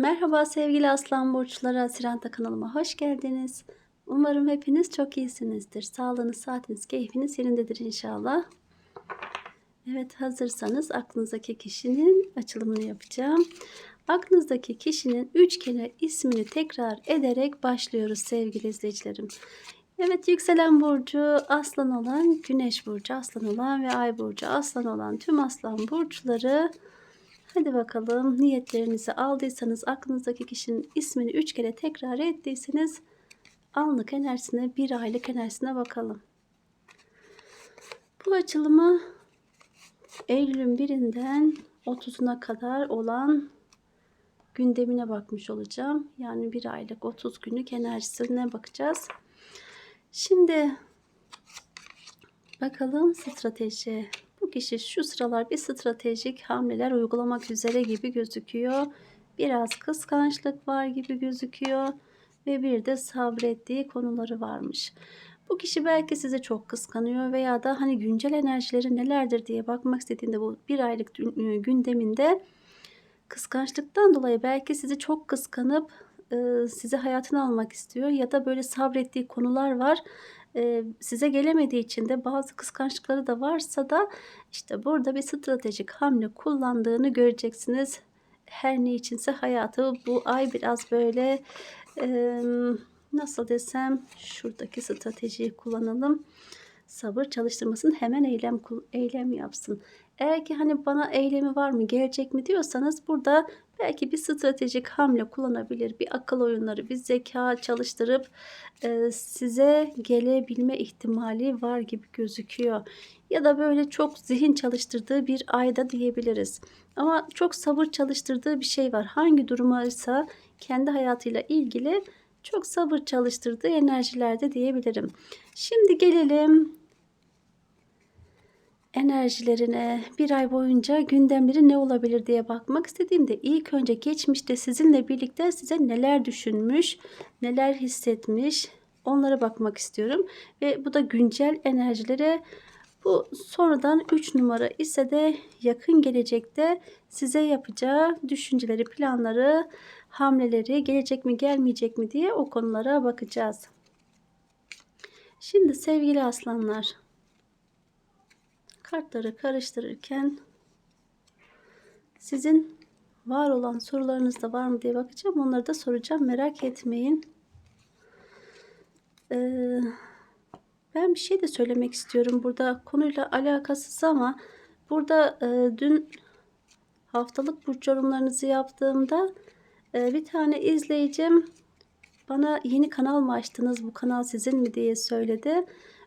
Merhaba sevgili aslan burçları Asiranta kanalıma hoş geldiniz. Umarım hepiniz çok iyisinizdir. Sağlığınız, saatiniz, keyfiniz yerindedir inşallah. Evet hazırsanız aklınızdaki kişinin açılımını yapacağım. Aklınızdaki kişinin üç kere ismini tekrar ederek başlıyoruz sevgili izleyicilerim. Evet yükselen burcu aslan olan, güneş burcu aslan olan ve ay burcu aslan olan tüm aslan burçları Hadi bakalım niyetlerinizi aldıysanız aklınızdaki kişinin ismini üç kere tekrar ettiyseniz anlık enerjisine bir aylık enerjisine bakalım. Bu açılımı Eylül'ün birinden 30'una kadar olan gündemine bakmış olacağım. Yani bir aylık 30 günlük enerjisine bakacağız. Şimdi bakalım strateji bu kişi şu sıralar bir stratejik hamleler uygulamak üzere gibi gözüküyor. Biraz kıskançlık var gibi gözüküyor ve bir de sabrettiği konuları varmış. Bu kişi belki sizi çok kıskanıyor veya da hani güncel enerjileri nelerdir diye bakmak istediğinde bu bir aylık e, gündeminde kıskançlıktan dolayı belki sizi çok kıskanıp e, sizi hayatına almak istiyor ya da böyle sabrettiği konular var size gelemediği için de bazı kıskançlıkları da varsa da işte burada bir stratejik hamle kullandığını göreceksiniz. Her ne içinse hayatı bu ay biraz böyle nasıl desem şuradaki stratejiyi kullanalım. Sabır çalıştırmasın hemen eylem eylem yapsın. Eğer ki hani bana eylemi var mı gelecek mi diyorsanız burada belki bir stratejik hamle kullanabilir. Bir akıl oyunları, bir zeka çalıştırıp e, size gelebilme ihtimali var gibi gözüküyor. Ya da böyle çok zihin çalıştırdığı bir ayda diyebiliriz. Ama çok sabır çalıştırdığı bir şey var. Hangi duruma kendi hayatıyla ilgili çok sabır çalıştırdığı enerjilerde diyebilirim. Şimdi gelelim enerjilerine bir ay boyunca gündemleri ne olabilir diye bakmak istediğimde ilk önce geçmişte sizinle birlikte size neler düşünmüş, neler hissetmiş onlara bakmak istiyorum. Ve bu da güncel enerjilere bu sonradan 3 numara ise de yakın gelecekte size yapacağı düşünceleri, planları, hamleleri gelecek mi gelmeyecek mi diye o konulara bakacağız. Şimdi sevgili aslanlar kartları karıştırırken sizin var olan sorularınız da var mı diye bakacağım. Onları da soracağım. Merak etmeyin. Ee, ben bir şey de söylemek istiyorum. Burada konuyla alakasız ama burada e, dün haftalık burç yorumlarınızı yaptığımda e, bir tane izleyicim bana yeni kanal mı açtınız bu kanal sizin mi diye söyledi.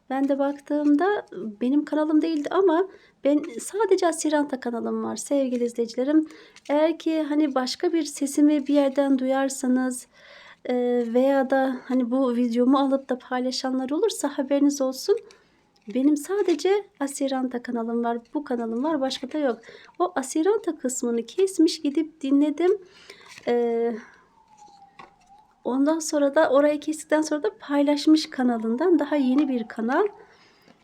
Ben de baktığımda benim kanalım değildi ama ben sadece Asiranta kanalım var sevgili izleyicilerim. Eğer ki hani başka bir sesimi bir yerden duyarsanız e, veya da hani bu videomu alıp da paylaşanlar olursa haberiniz olsun. Benim sadece Asiranta kanalım var. Bu kanalım var. Başka da yok. O Asiranta kısmını kesmiş gidip dinledim. Eee Ondan sonra da orayı kestikten sonra da paylaşmış kanalından daha yeni bir kanal.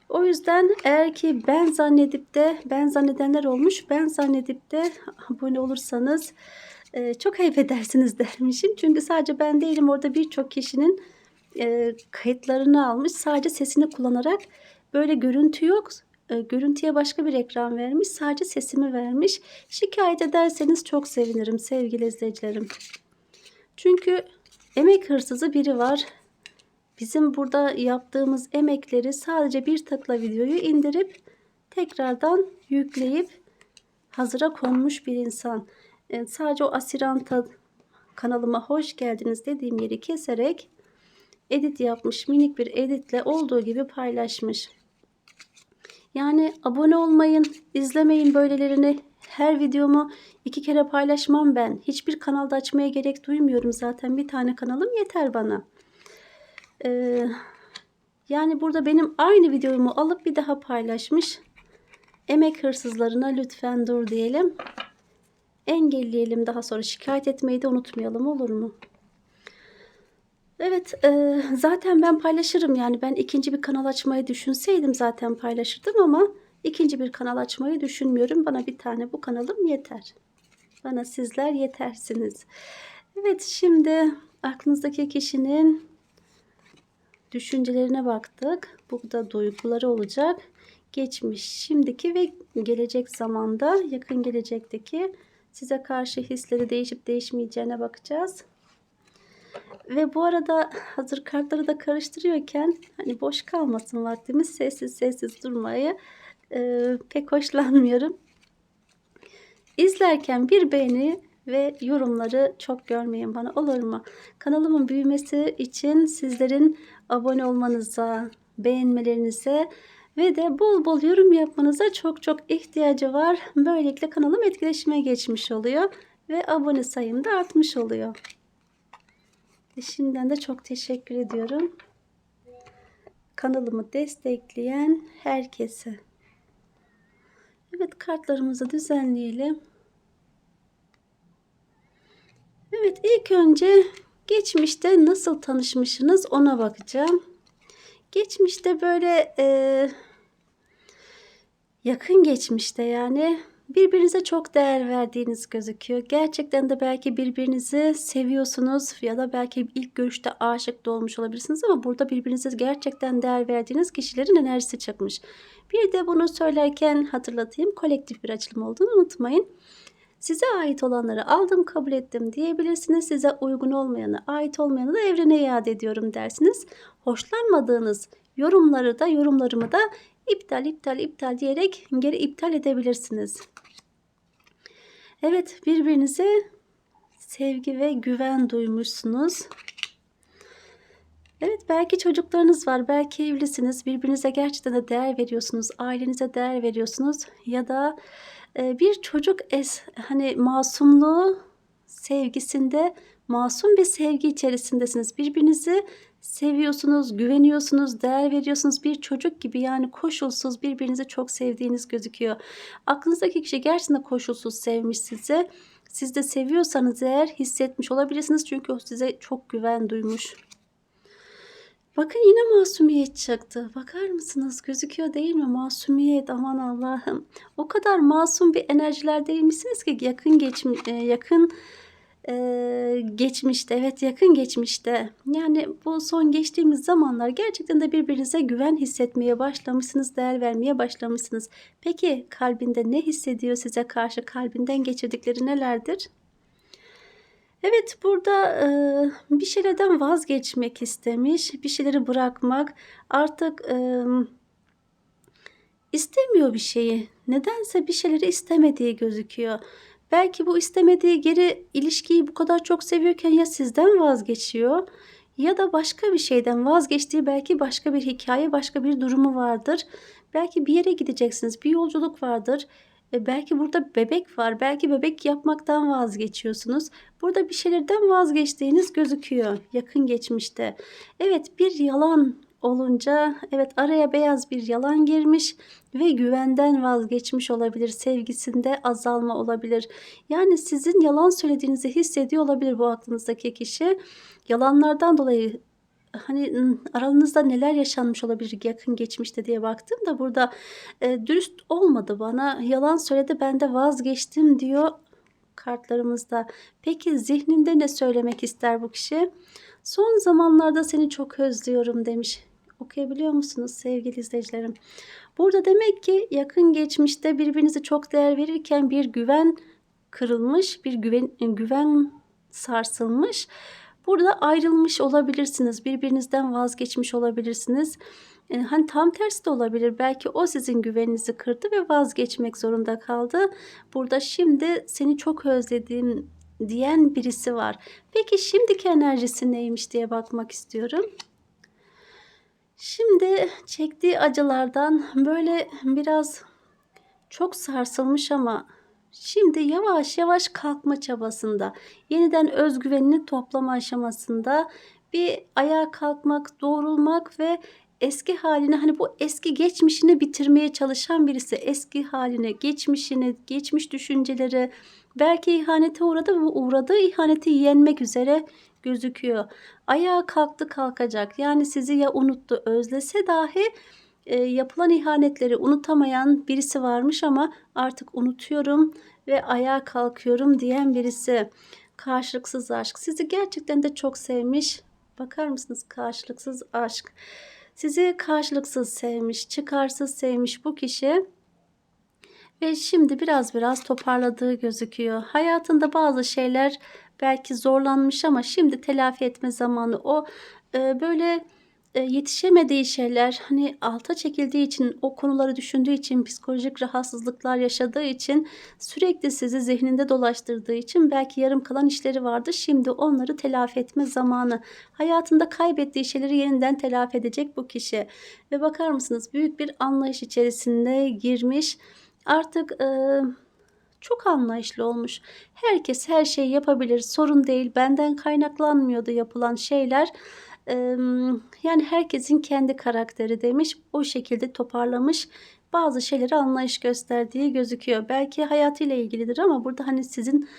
O yüzden eğer ki ben zannedip de ben zannedenler olmuş ben zannedip de abone olursanız e, çok ayıp edersiniz dermişim. Çünkü sadece ben değilim orada birçok kişinin e, kayıtlarını almış sadece sesini kullanarak böyle görüntü yok e, görüntüye başka bir ekran vermiş sadece sesimi vermiş. Şikayet ederseniz çok sevinirim sevgili izleyicilerim. Çünkü Emek hırsızı biri var. Bizim burada yaptığımız emekleri sadece bir tıkla videoyu indirip tekrardan yükleyip hazıra konmuş bir insan. E, sadece o asiranta kanalıma hoş geldiniz dediğim yeri keserek edit yapmış. Minik bir editle olduğu gibi paylaşmış. Yani abone olmayın, izlemeyin böylelerini. Her videomu iki kere paylaşmam ben. Hiçbir kanalda açmaya gerek duymuyorum zaten. Bir tane kanalım yeter bana. Ee, yani burada benim aynı videomu alıp bir daha paylaşmış. Emek hırsızlarına lütfen dur diyelim. Engelleyelim daha sonra şikayet etmeyi de unutmayalım olur mu? Evet e, zaten ben paylaşırım yani ben ikinci bir kanal açmayı düşünseydim zaten paylaşırdım ama ikinci bir kanal açmayı düşünmüyorum. Bana bir tane bu kanalım yeter. Bana sizler yetersiniz. Evet, şimdi aklınızdaki kişinin düşüncelerine baktık. Burada duyguları olacak. Geçmiş, şimdiki ve gelecek zamanda, yakın gelecekteki size karşı hisleri değişip değişmeyeceğine bakacağız. Ve bu arada hazır kartları da karıştırıyorken hani boş kalmasın vaktimiz sessiz sessiz durmayı e, pek hoşlanmıyorum. İzlerken bir beğeni ve yorumları çok görmeyin bana olur mu? Kanalımın büyümesi için sizlerin abone olmanıza, beğenmelerinize ve de bol bol yorum yapmanıza çok çok ihtiyacı var. Böylelikle kanalım etkileşime geçmiş oluyor ve abone sayım da artmış oluyor. Şimdiden de çok teşekkür ediyorum. Kanalımı destekleyen herkese. Evet kartlarımızı düzenleyelim. Evet ilk önce geçmişte nasıl tanışmışsınız ona bakacağım. Geçmişte böyle e, yakın geçmişte yani birbirinize çok değer verdiğiniz gözüküyor. Gerçekten de belki birbirinizi seviyorsunuz ya da belki ilk görüşte aşık da olmuş olabilirsiniz ama burada birbirinize gerçekten değer verdiğiniz kişilerin enerjisi çıkmış. Bir de bunu söylerken hatırlatayım kolektif bir açılım olduğunu unutmayın. Size ait olanları aldım kabul ettim diyebilirsiniz. Size uygun olmayanı, ait olmayanı da evrene iade ediyorum dersiniz. Hoşlanmadığınız yorumları da yorumlarımı da iptal iptal iptal diyerek geri iptal edebilirsiniz. Evet birbirinize sevgi ve güven duymuşsunuz. Evet belki çocuklarınız var, belki evlisiniz, birbirinize gerçekten de değer veriyorsunuz, ailenize değer veriyorsunuz ya da e, bir çocuk es hani masumluğu sevgisinde masum bir sevgi içerisindesiniz. Birbirinizi seviyorsunuz, güveniyorsunuz, değer veriyorsunuz. Bir çocuk gibi yani koşulsuz birbirinizi çok sevdiğiniz gözüküyor. Aklınızdaki kişi gerçekten koşulsuz sevmiş sizi. Siz de seviyorsanız eğer hissetmiş olabilirsiniz. Çünkü o size çok güven duymuş. Bakın yine masumiyet çıktı. Bakar mısınız? Gözüküyor değil mi? Masumiyet. Aman Allah'ım. O kadar masum bir enerjiler değil misiniz ki yakın geçmiş yakın e, geçmişte evet yakın geçmişte. Yani bu son geçtiğimiz zamanlar gerçekten de birbirinize güven hissetmeye başlamışsınız değer vermeye başlamışsınız. Peki kalbinde ne hissediyor size karşı? Kalbinden geçirdikleri nelerdir? Evet burada e, bir şeylerden vazgeçmek istemiş bir şeyleri bırakmak. Artık e, istemiyor bir şeyi. Nedense bir şeyleri istemediği gözüküyor Belki bu istemediği geri ilişkiyi bu kadar çok seviyorken ya sizden vazgeçiyor ya da başka bir şeyden vazgeçtiği belki başka bir hikaye, başka bir durumu vardır. Belki bir yere gideceksiniz, bir yolculuk vardır. E belki burada bebek var. Belki bebek yapmaktan vazgeçiyorsunuz. Burada bir şeylerden vazgeçtiğiniz gözüküyor yakın geçmişte. Evet bir yalan olunca evet araya beyaz bir yalan girmiş ve güvenden vazgeçmiş olabilir. Sevgisinde azalma olabilir. Yani sizin yalan söylediğinizi hissediyor olabilir bu aklınızdaki kişi. Yalanlardan dolayı hani aranızda neler yaşanmış olabilir yakın geçmişte diye baktım da burada e, dürüst olmadı bana. Yalan söyledi ben de vazgeçtim diyor kartlarımızda. Peki zihninde ne söylemek ister bu kişi? Son zamanlarda seni çok özlüyorum demiş. Okuyabiliyor musunuz sevgili izleyicilerim? Burada demek ki yakın geçmişte birbirinize çok değer verirken bir güven kırılmış, bir güven, güven sarsılmış. Burada ayrılmış olabilirsiniz. Birbirinizden vazgeçmiş olabilirsiniz. Yani hani tam tersi de olabilir. Belki o sizin güveninizi kırdı ve vazgeçmek zorunda kaldı. Burada şimdi seni çok özledim diyen birisi var. Peki şimdiki enerjisi neymiş diye bakmak istiyorum. Şimdi çektiği acılardan böyle biraz çok sarsılmış ama şimdi yavaş yavaş kalkma çabasında, yeniden özgüvenini toplama aşamasında bir ayağa kalkmak, doğrulmak ve eski haline hani bu eski geçmişini bitirmeye çalışan birisi eski haline, geçmişini, geçmiş düşünceleri belki ihanete uğradı ve uğradığı ihaneti yenmek üzere gözüküyor. Ayağa kalktı kalkacak. Yani sizi ya unuttu özlese dahi e, yapılan ihanetleri unutamayan birisi varmış ama artık unutuyorum ve ayağa kalkıyorum diyen birisi. karşılıksız aşk. Sizi gerçekten de çok sevmiş. Bakar mısınız karşılıksız aşk. Sizi karşılıksız sevmiş, çıkarsız sevmiş bu kişi. Ve şimdi biraz biraz toparladığı gözüküyor. Hayatında bazı şeyler belki zorlanmış ama şimdi telafi etme zamanı. O e, böyle e, yetişemediği şeyler hani alta çekildiği için o konuları düşündüğü için psikolojik rahatsızlıklar yaşadığı için sürekli sizi zihninde dolaştırdığı için belki yarım kalan işleri vardı. Şimdi onları telafi etme zamanı. Hayatında kaybettiği şeyleri yeniden telafi edecek bu kişi. Ve bakar mısınız büyük bir anlayış içerisinde girmiş. Artık e, çok anlayışlı olmuş. Herkes her şeyi yapabilir. Sorun değil. Benden kaynaklanmıyordu yapılan şeyler. Yani herkesin kendi karakteri demiş. O şekilde toparlamış. Bazı şeyleri anlayış gösterdiği gözüküyor. Belki hayatıyla ilgilidir ama burada hani sizin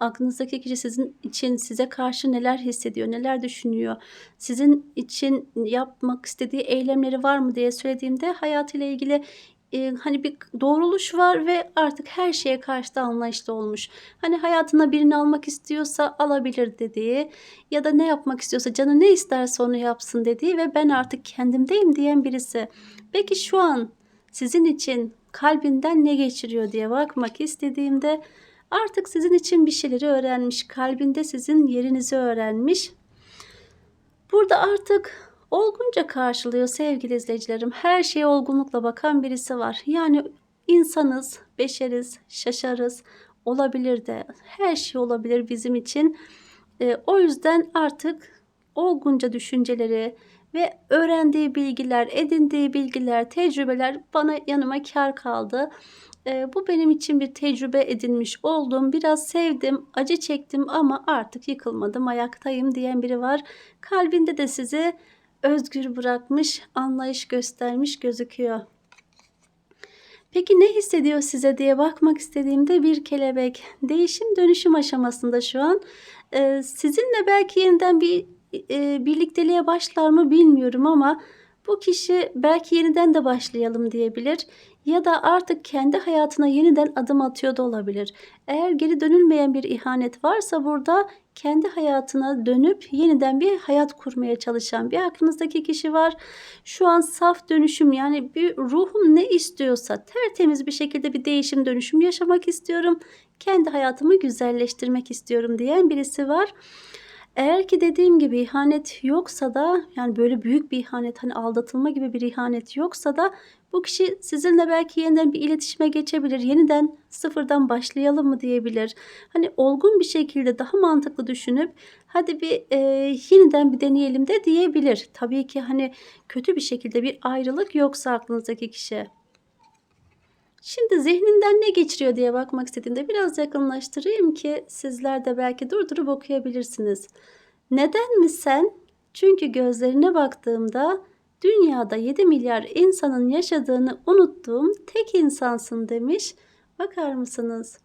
aklınızdaki kişi sizin için size karşı neler hissediyor, neler düşünüyor, sizin için yapmak istediği eylemleri var mı diye söylediğimde hayatıyla ilgili e, hani bir doğruluş var ve artık her şeye karşı da anlayışlı olmuş. Hani hayatına birini almak istiyorsa alabilir dediği ya da ne yapmak istiyorsa canı ne isterse onu yapsın dediği ve ben artık kendimdeyim diyen birisi. Peki şu an sizin için kalbinden ne geçiriyor diye bakmak istediğimde artık sizin için bir şeyleri öğrenmiş. Kalbinde sizin yerinizi öğrenmiş. Burada artık olgunca karşılıyor sevgili izleyicilerim. Her şeye olgunlukla bakan birisi var. Yani insanız, beşeriz, şaşarız, olabilir de her şey olabilir bizim için. E, o yüzden artık olgunca düşünceleri ve öğrendiği bilgiler, edindiği bilgiler, tecrübeler bana yanıma kar kaldı. E, bu benim için bir tecrübe edinmiş oldum. Biraz sevdim, acı çektim ama artık yıkılmadım, ayaktayım diyen biri var. Kalbinde de sizi özgür bırakmış, anlayış göstermiş gözüküyor. Peki ne hissediyor size diye bakmak istediğimde bir kelebek. Değişim dönüşüm aşamasında şu an. Ee, sizinle belki yeniden bir e, birlikteliğe başlar mı bilmiyorum ama bu kişi belki yeniden de başlayalım diyebilir ya da artık kendi hayatına yeniden adım atıyor da olabilir. Eğer geri dönülmeyen bir ihanet varsa burada kendi hayatına dönüp yeniden bir hayat kurmaya çalışan bir aklınızdaki kişi var. Şu an saf dönüşüm yani bir ruhum ne istiyorsa tertemiz bir şekilde bir değişim dönüşüm yaşamak istiyorum. Kendi hayatımı güzelleştirmek istiyorum diyen birisi var. Eğer ki dediğim gibi ihanet yoksa da yani böyle büyük bir ihanet hani aldatılma gibi bir ihanet yoksa da bu kişi sizinle belki yeniden bir iletişime geçebilir. Yeniden sıfırdan başlayalım mı diyebilir. Hani olgun bir şekilde daha mantıklı düşünüp hadi bir e, yeniden bir deneyelim de diyebilir. Tabii ki hani kötü bir şekilde bir ayrılık yoksa aklınızdaki kişi. Şimdi zihninden ne geçiriyor diye bakmak istediğimde biraz yakınlaştırayım ki sizler de belki durdurup okuyabilirsiniz. Neden mi sen? Çünkü gözlerine baktığımda dünyada 7 milyar insanın yaşadığını unuttuğum tek insansın demiş. Bakar mısınız?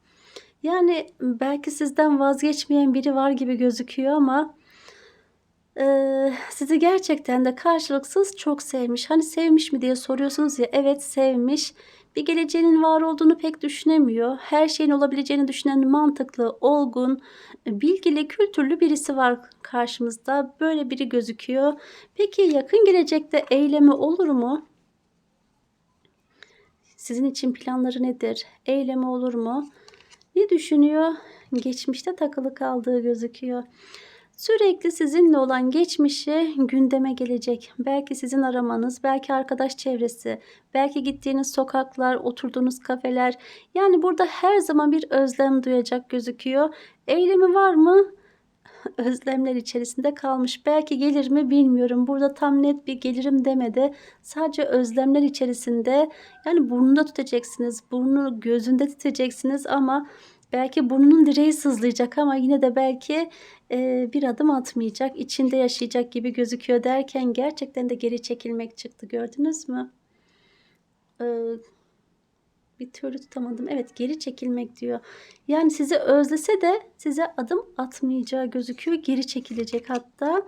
Yani belki sizden vazgeçmeyen biri var gibi gözüküyor ama e, sizi gerçekten de karşılıksız çok sevmiş. Hani sevmiş mi diye soruyorsunuz ya evet sevmiş bir geleceğinin var olduğunu pek düşünemiyor. Her şeyin olabileceğini düşünen mantıklı, olgun, bilgili, kültürlü birisi var karşımızda. Böyle biri gözüküyor. Peki yakın gelecekte eylemi olur mu? Sizin için planları nedir? Eylemi olur mu? Ne düşünüyor? Geçmişte takılı kaldığı gözüküyor. Sürekli sizinle olan geçmişi gündeme gelecek. Belki sizin aramanız, belki arkadaş çevresi, belki gittiğiniz sokaklar, oturduğunuz kafeler. Yani burada her zaman bir özlem duyacak gözüküyor. Eylemi var mı? Özlemler içerisinde kalmış. Belki gelir mi bilmiyorum. Burada tam net bir gelirim demedi. Sadece özlemler içerisinde. Yani burnunda tutacaksınız. Burnu gözünde tutacaksınız ama Belki burnunun direği sızlayacak ama yine de belki e, bir adım atmayacak, içinde yaşayacak gibi gözüküyor derken gerçekten de geri çekilmek çıktı gördünüz mü? Ee, bir türlü tutamadım. Evet geri çekilmek diyor. Yani sizi özlese de size adım atmayacağı gözüküyor. Geri çekilecek hatta.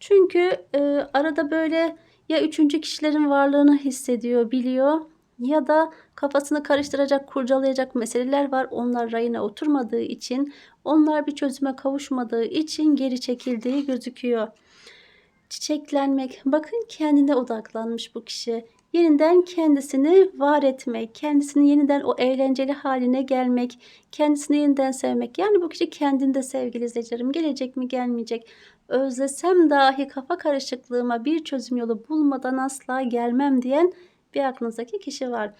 Çünkü e, arada böyle ya üçüncü kişilerin varlığını hissediyor, biliyor ya da kafasını karıştıracak, kurcalayacak meseleler var. Onlar rayına oturmadığı için, onlar bir çözüme kavuşmadığı için geri çekildiği gözüküyor. Çiçeklenmek. Bakın kendine odaklanmış bu kişi. Yeniden kendisini var etmek, kendisini yeniden o eğlenceli haline gelmek, kendisini yeniden sevmek. Yani bu kişi kendinde sevgili izleyicilerim. Gelecek mi gelmeyecek. Özlesem dahi kafa karışıklığıma bir çözüm yolu bulmadan asla gelmem diyen bir aklınızdaki kişi var.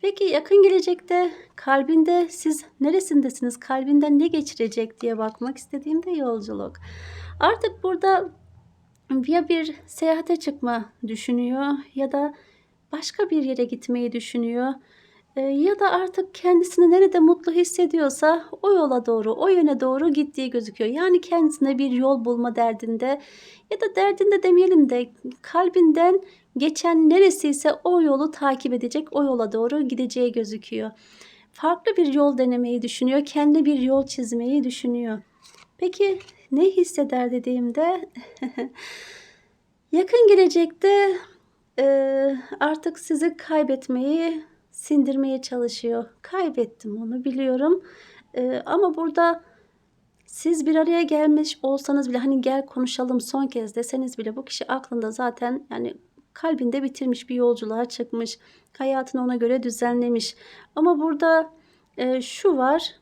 Peki yakın gelecekte kalbinde siz neresindesiniz? Kalbinden ne geçirecek diye bakmak istediğimde yolculuk. Artık burada ya bir seyahate çıkma düşünüyor ya da başka bir yere gitmeyi düşünüyor. Ee, ya da artık kendisini nerede mutlu hissediyorsa o yola doğru, o yöne doğru gittiği gözüküyor. Yani kendisine bir yol bulma derdinde ya da derdinde demeyelim de kalbinden geçen neresiyse o yolu takip edecek, o yola doğru gideceği gözüküyor. Farklı bir yol denemeyi düşünüyor, kendi bir yol çizmeyi düşünüyor. Peki ne hisseder dediğimde yakın gelecekte e, artık sizi kaybetmeyi sindirmeye çalışıyor. Kaybettim onu biliyorum. E, ama burada siz bir araya gelmiş olsanız bile hani gel konuşalım son kez deseniz bile bu kişi aklında zaten yani kalbinde bitirmiş bir yolculuğa çıkmış. Hayatını ona göre düzenlemiş. Ama burada e, şu var.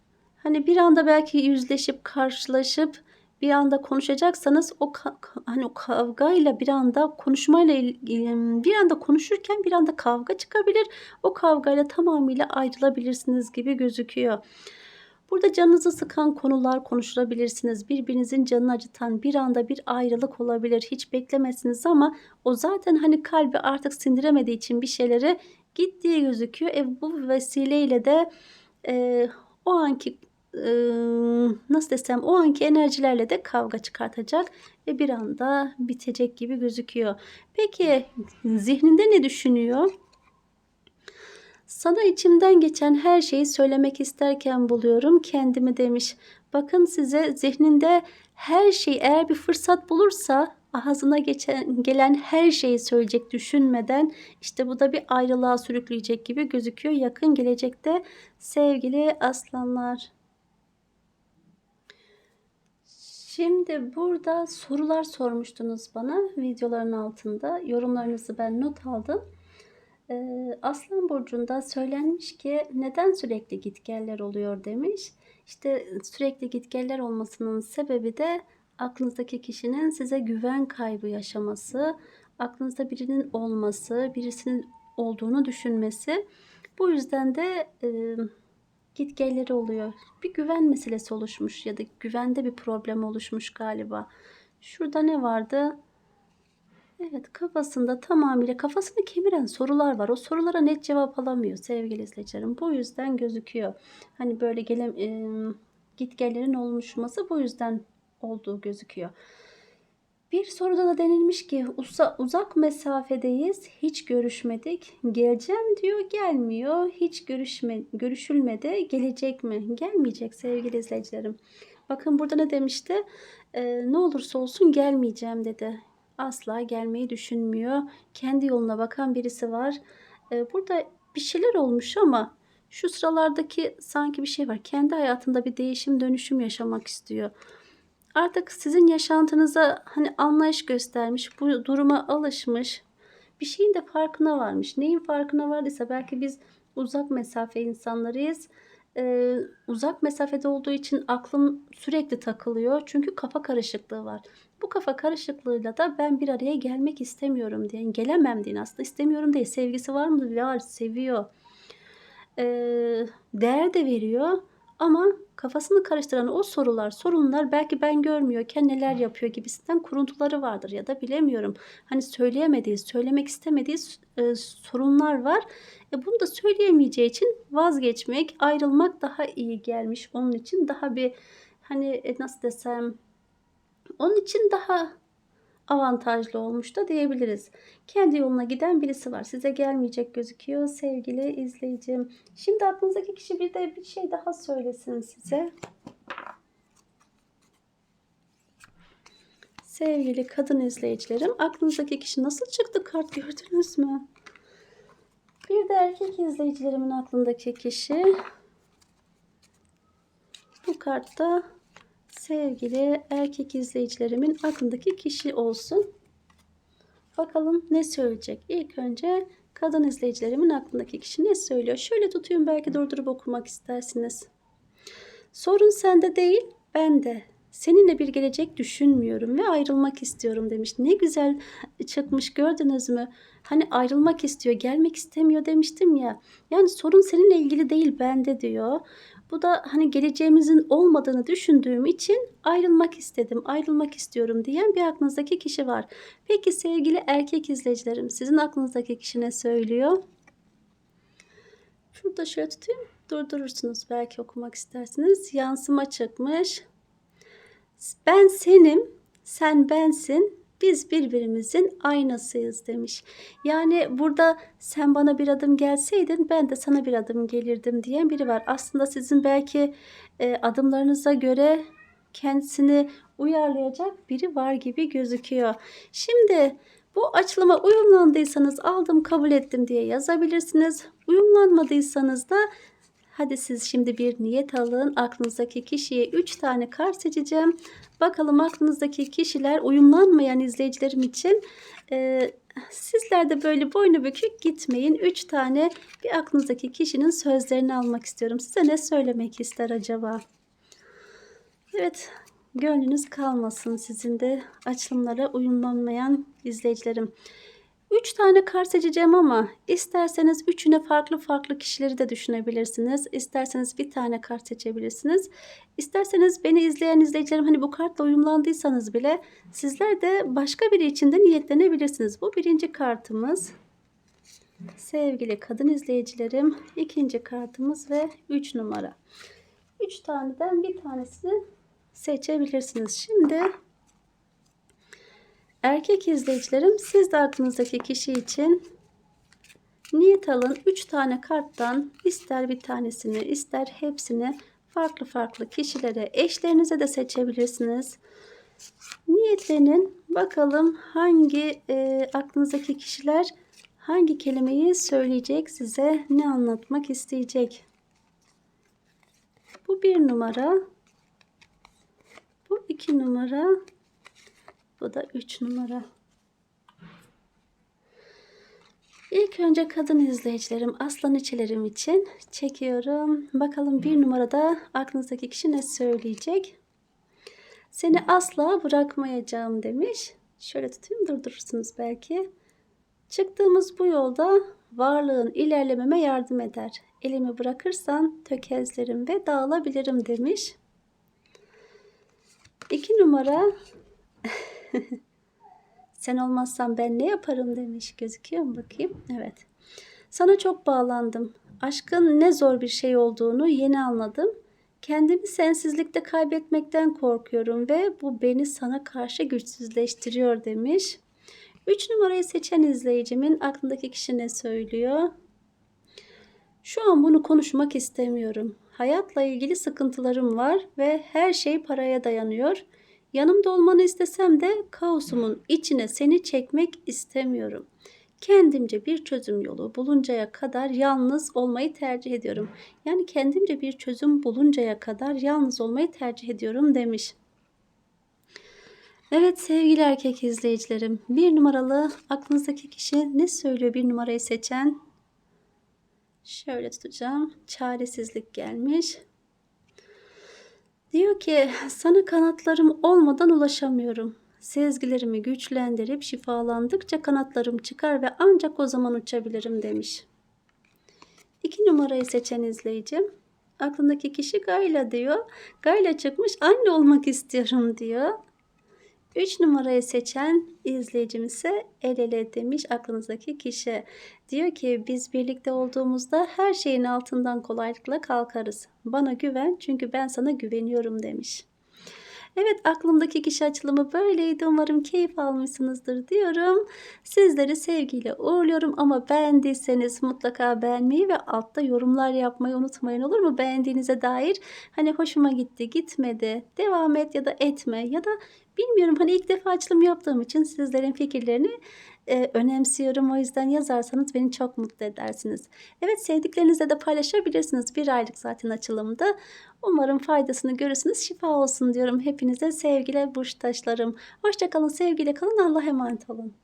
Hani bir anda belki yüzleşip karşılaşıp bir anda konuşacaksanız o hani o kavgayla bir anda konuşmayla bir anda konuşurken bir anda kavga çıkabilir. O kavgayla tamamıyla ayrılabilirsiniz gibi gözüküyor. Burada canınızı sıkan konular konuşulabilirsiniz. Birbirinizin canını acıtan bir anda bir ayrılık olabilir. Hiç beklemezsiniz ama o zaten hani kalbi artık sindiremediği için bir şeyleri gittiği gözüküyor. E, bu vesileyle de e, o anki nasıl desem o anki enerjilerle de kavga çıkartacak ve bir anda bitecek gibi gözüküyor. Peki zihninde ne düşünüyor? Sana içimden geçen her şeyi söylemek isterken buluyorum kendimi demiş. Bakın size zihninde her şey eğer bir fırsat bulursa ağzına geçen, gelen her şeyi söyleyecek düşünmeden işte bu da bir ayrılığa sürükleyecek gibi gözüküyor yakın gelecekte sevgili aslanlar. Şimdi burada sorular sormuştunuz bana videoların altında. Yorumlarınızı ben not aldım. Aslan Burcu'nda söylenmiş ki neden sürekli gitgeller oluyor demiş. İşte sürekli gitgeller olmasının sebebi de aklınızdaki kişinin size güven kaybı yaşaması, aklınızda birinin olması, birisinin olduğunu düşünmesi. Bu yüzden de e, gitgelleri oluyor. Bir güven meselesi oluşmuş ya da güvende bir problem oluşmuş galiba. Şurada ne vardı? Evet kafasında tamamıyla kafasını kemiren sorular var. O sorulara net cevap alamıyor sevgili izleyicilerim. Bu yüzden gözüküyor. Hani böyle gele, e, gitgellerin oluşması bu yüzden olduğu gözüküyor. Bir soruda da denilmiş ki uzak mesafedeyiz, hiç görüşmedik. Geleceğim diyor, gelmiyor. Hiç görüşme, görüşülmedi. Gelecek mi? Gelmeyecek sevgili izleyicilerim. Bakın burada ne demişti? Ee, ne olursa olsun gelmeyeceğim dedi. Asla gelmeyi düşünmüyor. Kendi yoluna bakan birisi var. Ee, burada bir şeyler olmuş ama şu sıralardaki sanki bir şey var. Kendi hayatında bir değişim dönüşüm yaşamak istiyor artık sizin yaşantınıza hani anlayış göstermiş, bu duruma alışmış, bir şeyin de farkına varmış. Neyin farkına vardıysa belki biz uzak mesafe insanlarıyız. Ee, uzak mesafede olduğu için aklım sürekli takılıyor. Çünkü kafa karışıklığı var. Bu kafa karışıklığıyla da ben bir araya gelmek istemiyorum diyen, gelemem diyen aslında istemiyorum değil. Sevgisi var mı? Var, seviyor. Ee, değer de veriyor ama kafasını karıştıran o sorular, sorunlar belki ben görmüyorken neler yapıyor gibisinden kuruntuları vardır ya da bilemiyorum. Hani söyleyemediği, söylemek istemediği e, sorunlar var. E, bunu da söyleyemeyeceği için vazgeçmek, ayrılmak daha iyi gelmiş. Onun için daha bir hani e, nasıl desem onun için daha avantajlı olmuş da diyebiliriz. Kendi yoluna giden birisi var. Size gelmeyecek gözüküyor sevgili izleyicim. Şimdi aklınızdaki kişi bir de bir şey daha söylesin size. Sevgili kadın izleyicilerim aklınızdaki kişi nasıl çıktı kart gördünüz mü? Bir de erkek izleyicilerimin aklındaki kişi bu kartta sevgili erkek izleyicilerimin aklındaki kişi olsun. Bakalım ne söyleyecek. İlk önce kadın izleyicilerimin aklındaki kişi ne söylüyor? Şöyle tutayım belki durdurup okumak istersiniz. Sorun sende değil, bende. Seninle bir gelecek düşünmüyorum ve ayrılmak istiyorum demiş. Ne güzel çıkmış gördünüz mü? Hani ayrılmak istiyor, gelmek istemiyor demiştim ya. Yani sorun seninle ilgili değil, bende diyor. Bu da hani geleceğimizin olmadığını düşündüğüm için ayrılmak istedim, ayrılmak istiyorum diyen bir aklınızdaki kişi var. Peki sevgili erkek izleyicilerim, sizin aklınızdaki kişi ne söylüyor? Şurada şöyle tutayım, durdurursunuz belki okumak istersiniz. Yansıma çıkmış. Ben senim, sen bensin, biz birbirimizin aynasıyız demiş. Yani burada sen bana bir adım gelseydin ben de sana bir adım gelirdim diyen biri var. Aslında sizin belki e, adımlarınıza göre kendisini uyarlayacak biri var gibi gözüküyor. Şimdi bu açılıma uyumlandıysanız aldım kabul ettim diye yazabilirsiniz. Uyumlanmadıysanız da Hadi siz şimdi bir niyet alın. Aklınızdaki kişiye 3 tane kart seçeceğim. Bakalım aklınızdaki kişiler uyumlanmayan izleyicilerim için e, sizler de böyle boynu bükük gitmeyin. 3 tane bir aklınızdaki kişinin sözlerini almak istiyorum. Size ne söylemek ister acaba? Evet gönlünüz kalmasın sizin de açılımlara uyumlanmayan izleyicilerim. 3 tane kart seçeceğim ama isterseniz üçüne farklı farklı kişileri de düşünebilirsiniz. İsterseniz bir tane kart seçebilirsiniz. İsterseniz beni izleyen izleyicilerim hani bu kartla uyumlandıysanız bile sizler de başka biri için de niyetlenebilirsiniz. Bu birinci kartımız. Sevgili kadın izleyicilerim ikinci kartımız ve 3 numara. 3 taneden bir tanesini seçebilirsiniz. Şimdi Erkek izleyicilerim siz de aklınızdaki kişi için niyet alın. 3 tane karttan ister bir tanesini ister hepsini farklı farklı kişilere eşlerinize de seçebilirsiniz. Niyetlenin bakalım hangi e, aklınızdaki kişiler hangi kelimeyi söyleyecek size ne anlatmak isteyecek. Bu bir numara. Bu iki numara. Bu da 3 numara. İlk önce kadın izleyicilerim, aslan içilerim için çekiyorum. Bakalım bir numarada aklınızdaki kişi ne söyleyecek? Seni asla bırakmayacağım demiş. Şöyle tutayım durdurursunuz belki. Çıktığımız bu yolda varlığın ilerlememe yardım eder. Elimi bırakırsan tökezlerim ve dağılabilirim demiş. İki numara Sen olmazsan ben ne yaparım demiş. Gözüküyor mu bakayım? Evet. Sana çok bağlandım. Aşkın ne zor bir şey olduğunu yeni anladım. Kendimi sensizlikte kaybetmekten korkuyorum ve bu beni sana karşı güçsüzleştiriyor demiş. 3 numarayı seçen izleyicimin aklındaki kişi ne söylüyor? Şu an bunu konuşmak istemiyorum. Hayatla ilgili sıkıntılarım var ve her şey paraya dayanıyor. Yanımda olmanı istesem de kaosumun içine seni çekmek istemiyorum. Kendimce bir çözüm yolu buluncaya kadar yalnız olmayı tercih ediyorum. Yani kendimce bir çözüm buluncaya kadar yalnız olmayı tercih ediyorum demiş. Evet sevgili erkek izleyicilerim bir numaralı aklınızdaki kişi ne söylüyor bir numarayı seçen? Şöyle tutacağım. Çaresizlik gelmiş. Diyor ki sana kanatlarım olmadan ulaşamıyorum. Sezgilerimi güçlendirip şifalandıkça kanatlarım çıkar ve ancak o zaman uçabilirim demiş. İki numarayı seçen izleyicim. Aklındaki kişi Gayla diyor. Gayla çıkmış anne olmak istiyorum diyor. 3 numarayı seçen izleyicim ise el ele demiş aklınızdaki kişi. Diyor ki biz birlikte olduğumuzda her şeyin altından kolaylıkla kalkarız. Bana güven çünkü ben sana güveniyorum demiş. Evet aklımdaki kişi açılımı böyleydi. Umarım keyif almışsınızdır diyorum. Sizleri sevgiyle uğurluyorum ama beğendiyseniz mutlaka beğenmeyi ve altta yorumlar yapmayı unutmayın olur mu? Beğendiğinize dair hani hoşuma gitti gitmedi devam et ya da etme ya da bilmiyorum hani ilk defa açılım yaptığım için sizlerin fikirlerini eee, önemsiyorum. O yüzden yazarsanız beni çok mutlu edersiniz. Evet, sevdiklerinizle de paylaşabilirsiniz. 1 aylık zaten açılımdı. Umarım faydasını görürsünüz. Şifa olsun diyorum hepinize. Sevgiyle burçtaşlarım. Hoşça kalın, sevgiyle kalın. Allah'a emanet olun.